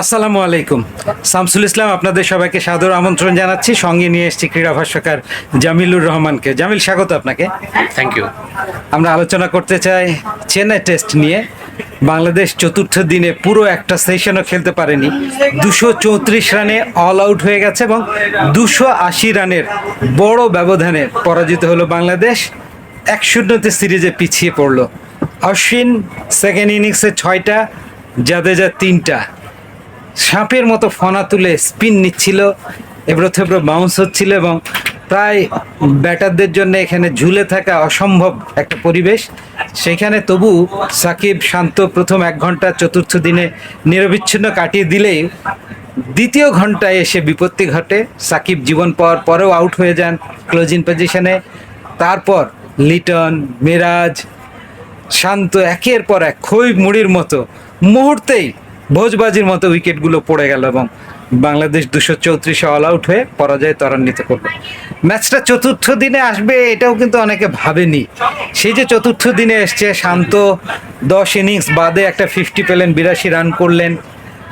আসসালামু আলাইকুম। শামসুল ইসলাম আপনাদের সবাইকে সাদর আমন্ত্রণ জানাচ্ছি। সঙ্গে নিয়ে এসেছি ক্রীড়া ভাষ্যকার জামিলুর রহমানকে। জামিল স্বাগত আপনাকে। থ্যাংক ইউ আমরা আলোচনা করতে চাই চেন্নাই টেস্ট নিয়ে। বাংলাদেশ চতুর্থ দিনে পুরো একটা সেশনও খেলতে পারেনি। দুশো চৌত্রিশ রানে অল আউট হয়ে গেছে এবং দুশো আশি রানের বড় ব্যবধানে পরাজিত হলো বাংলাদেশ। এক শূন্যতে সিরিজে পিছিয়ে পড়ল। অশ্বিন সেকেন্ড ইনিংসে ছয়টা জাদেজা তিনটা। সাপের মতো ফনা তুলে স্পিন নিচ্ছিল, এবড়ো থেবড়ো বাউন্স হচ্ছিল এবং প্রায় ব্যাটারদের জন্য এখানে ঝুলে থাকা অসম্ভব একটা পরিবেশ। সেখানে তবু সাকিব শান্ত প্রথম এক ঘণ্টা চতুর্থ দিনে নিরবিচ্ছিন্ন কাটিয়ে দিলেই দ্বিতীয় ঘন্টায় এসে বিপত্তি ঘটে। সাকিব জীবন পাওয়ার পরেও আউট হয়ে যান ক্লোজিং পজিশনে তারপর লিটন, মিরাজ, শান্ত একের পর এক খই মুড়ির মতো মুহূর্তেই ভোজবাজির মতো উইকেটগুলো পড়ে গেল এবং বাংলাদেশ দুশো চৌত্রিশে অল আউট হয়ে পরাজয় ত্বরান্বিত করল। ম্যাচটা চতুর্থ দিনে আসবে এটাও কিন্তু অনেকে ভাবেনি। সেই যে চতুর্থ দিনে এসছে, শান্ত দশ ইনিংস বাদে একটা ফিফটি পেলেন, বিরাশি রান করলেন,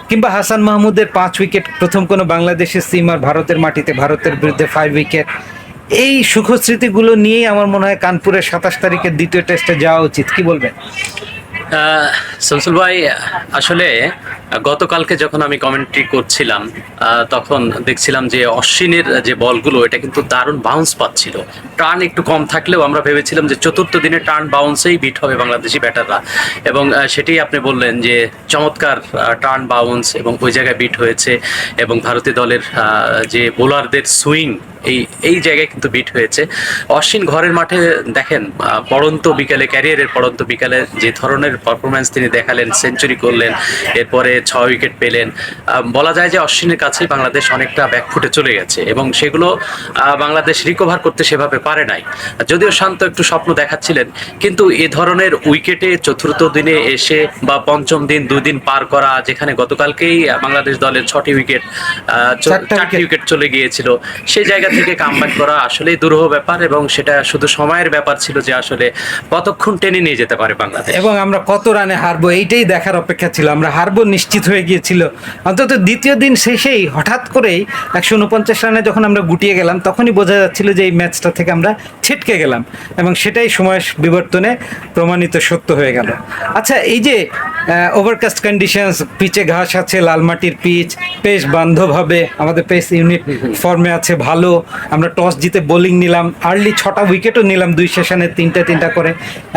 কিংবা হাসান মাহমুদের পাঁচ উইকেট প্রথম কোনো বাংলাদেশের সিমার ভারতের মাটিতে, ভারতের বিরুদ্ধে ফাইভ উইকেট এই সুখস্মৃতিগুলো নিয়েই আমার মনে হয় কানপুরের সাতাশ তারিখের দ্বিতীয় টেস্টে যাওয়া উচিত। কি বলবেন? শামসুল ভাই, আসলে গতকালকে যখন আমি কমেন্ট্রি করছিলাম তখন দেখছিলাম যে অশ্বিনের যে বলগুলো, এটা কিন্তু দারুণ বাউন্স পাচ্ছিল। টার্ন একটু কম থাকলেও আমরা ভেবেছিলাম যে চতুর্থ দিনে টার্ন বাউন্সেই বিট হবে বাংলাদেশি ব্যাটাররা। এবং সেটাই আপনি বললেন যে চমৎকার টার্ন বাউন্স এবং ওই জায়গায় বিট হয়েছে এবং ভারতীয় দলের যে বোলারদের সুইং এই এই জায়গায় কিন্তু বিট হয়েছে। অশ্বিন ঘরের মাঠে দেখেন পড়ন্ত বিকালে ক্যারিয়ারের পড়ন্ত বিকালে যে ধরনের পারফরমেন্স তিনি দেখালেন সেঞ্চুরি করলেন এরপরে ছয় উইকেট পেলেন বলা যায় যে অশ্বিনের কাছেই বাংলাদেশ অনেকটা ব্যাকফুটে চলে গেছে এবং সেগুলো বাংলাদেশ রিকভার করতে সেভাবে পারে নাই। যদিও শান্ত একটু স্বপ্ন দেখাচ্ছিলেন কিন্তু এ ধরনের উইকেটে চতুর্থ দিনে এসে বা পঞ্চম দিন দুই দিন পার করা যেখানে গতকালকেই বাংলাদেশ দলের ছটি উইকেট আহ, চারটি উইকেট চলে গিয়েছিল সেই জায়গা থেকে কামব্যাক করা আসলেই দুরূহ ব্যাপার এবং সেটা শুধু সময়ের ব্যাপার ছিল যে আসলে কতক্ষণ টেনে নিয়ে যেতে পারে বাংলাদেশ। এবং আমরা কত রানে হারবো এইটাই দেখার অপেক্ষা ছিল। আমরা হারবো নিশ্চিত হয়ে গিয়েছিল। অন্তত দ্বিতীয় দিন শেষেই হঠাৎ করেই একশো উনপঞ্চাশ রানে যখন আমরা গুটিয়ে গেলাম, তখনই বোঝা যাচ্ছিল যে এই ম্যাচটা থেকে আমরা ছিটকে গেলাম এবং সেটাই সময়ের বিবর্তনে প্রমাণিত সত্য হয়ে গেল। আচ্ছা এই যে ওভারকাস্ট কন্ডিশনস পিচে ঘাস আছে লাল মাটির পিচ পেস বান্ধব হবে, আমাদের পেস ইউনিট ফর্মে আছে ভালো আমরা টস জিতে বোলিং নিলাম। আর্লি ছটা উইকেটও নিলাম দুই সেশনে তিনটে তিনটা করে।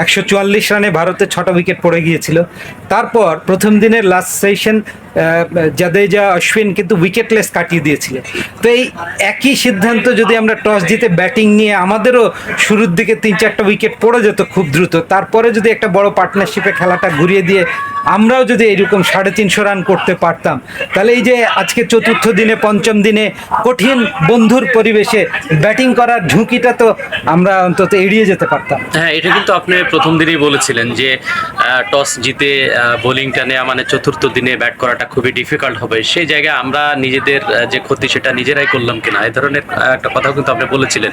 একশো চুয়াল্লিশ রানে ভারতে ছটা উইকেট পড়ে গিয়েছিল। তারপর প্রথম দিনের লাস্ট সেশন জাদেজা, অশ্বিন কিন্তু উইকেটলেস কাটিয়ে দিয়েছিলেন। তো এই একই সিদ্ধান্ত যদি আমরা টস জিতে ব্যাটিং নিয়ে আমাদেরও শুরুর দিকে তিন চারটা উইকেট পড়ে যেত খুব দ্রুত, তারপরে যদি একটা বড় পার্টনারশিপে খেলাটা ঘুরিয়ে দিয়ে আমরাও যদি এরকম সাড়ে তিনশো রান করতে পারতাম, তাহলে এই যে আজকে চতুর্থ দিনে, পঞ্চম দিনে কঠিন বন্ধুর পরিবেশে ব্যাটিং করার ঝুঁকিটা তো আমরা অন্তত এড়িয়ে যেতে পারতাম। হ্যাঁ এটা কিন্তু আপনি প্রথম দিনেই বলেছিলেন যে টস জিতে বোলিংটা নেওয়া মানে চতুর্থ দিনে ব্যাট করাটা খুবই ডিফিকাল্ট হবে। সেই জায়গায় আমরা নিজেদের যে ক্ষতি সেটা নিজেরাই করলাম কিনা এই ধরনের একটা কথাও কিন্তু আপনি বলেছিলেন।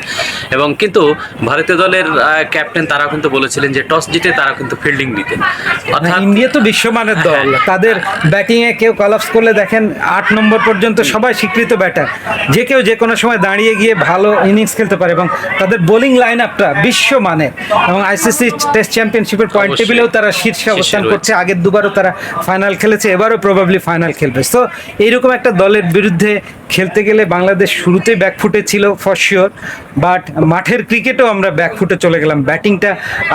এবং কিন্তু ভারতীয় দলের ক্যাপ্টেন তারা কিন্তু বলেছিলেন যে টস জিতে তারা কিন্তু ফিল্ডিং নিতে। অর্থাৎ ইন্ডিয়া তো বিশ্বমানের দল। তাদের ব্যাটিং এ কেউ কলাপস করলে দেখেন আট নম্বর পর্যন্ত সবাই স্বীকৃত ব্যাটার যে কেউ যে কোনো সময় দাঁড়িয়ে গিয়ে ভালো ইনিংস খেলতে পারে এবং তাদের বোলিং লাইন আপটা বিশ্বমানের। এবং আইসিসি টেস্ট চ্যাম্পিয়নশিপের পয়েন্ট টেবিলেও তারা শীর্ষে অবস্থান করছে। আগের দুবারও তারা ফাইনাল খেলেছে। এবারও প্রবাবলি ফাইনাল খেলবে। তো এইরকম একটা দলের বিরুদ্ধে খেলতে গেলে বাংলাদেশ শুরুতেই ব্যাকফুটে ছিল ফর শিওর বাট মাঠের ক্রিকেটেও আমরা ব্যাকফুটে চলে গেলাম। ব্যাটিংটা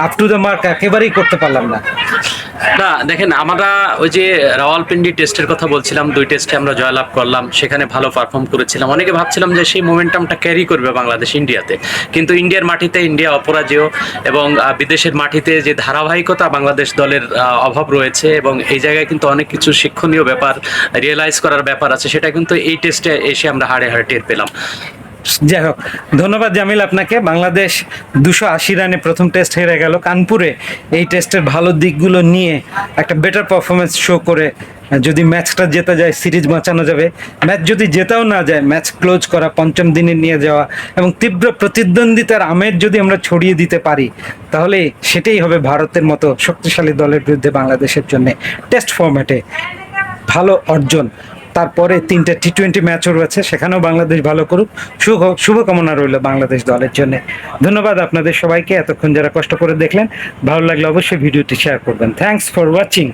আপ টু দ্য মার্ক একেবারেই করতে পারলাম না। না, দেখেন, আমরা ওই যে রাওয়ালপিন্ডি টেস্টের কথা বলছিলাম, দুই টেস্টে আমরা জয়লাভ করলাম, সেখানে ভালো পারফর্ম করেছিলাম। অনেকে ভাবছিলাম যে সেই মোমেন্টামটা ক্যারি করবে বাংলাদেশ ইন্ডিয়াতে। কিন্তু ইন্ডিয়ার মাটিতে, ইন্ডিয়া অপরাজেয় এবং বিদেশের মাটিতে যে ধারাবাহিকতা বাংলাদেশ দলের অভাব রয়েছে এবং এই জায়গায় কিন্তু অনেক কিছু শিক্ষণীয় ব্যাপার রিয়েলাইজ করার ব্যাপার আছে, সেটা কিন্তু এই টেস্টে এসে আমরা হাড়ে হাড়ে টের পেলাম। যাই হোক, ধন্যবাদ জামিল আপনাকে। বাংলাদেশ দুশো আশি রানে প্রথম টেস্ট হেরে গেল। কানপুরে এই টেস্টের ভালো দিকগুলো নিয়ে একটা বেটার পারফরমেন্স শো করে যদি ম্যাচটা জেতা যায় সিরিজ বাঁচানো যাবে। ম্যাচ যদি জেতাও না যায় ম্যাচ ক্লোজ করা পঞ্চম দিনে নিয়ে যাওয়া এবং তীব্র প্রতিদ্বন্দ্বিতার আমেজ যদি আমরা ছড়িয়ে দিতে পারি, তাহলে সেটাই হবে ভারতের মতো শক্তিশালী দলের বিরুদ্ধে বাংলাদেশের জন্য টেস্ট ফরম্যাটে ভালো অর্জন। তারপরে তিনটা টি টোয়েন্টি ম্যাচও রয়েছে, সেখানেও বাংলাদেশ ভালো করুক। শুভ, শুভকামনা রইল বাংলাদেশ দলের জন্য। ধন্যবাদ আপনাদের সবাইকে, এতক্ষণ যারা কষ্ট করে দেখলেন, ভালো লাগলে অবশ্যই ভিডিওটি শেয়ার করবেন। Thanks for watching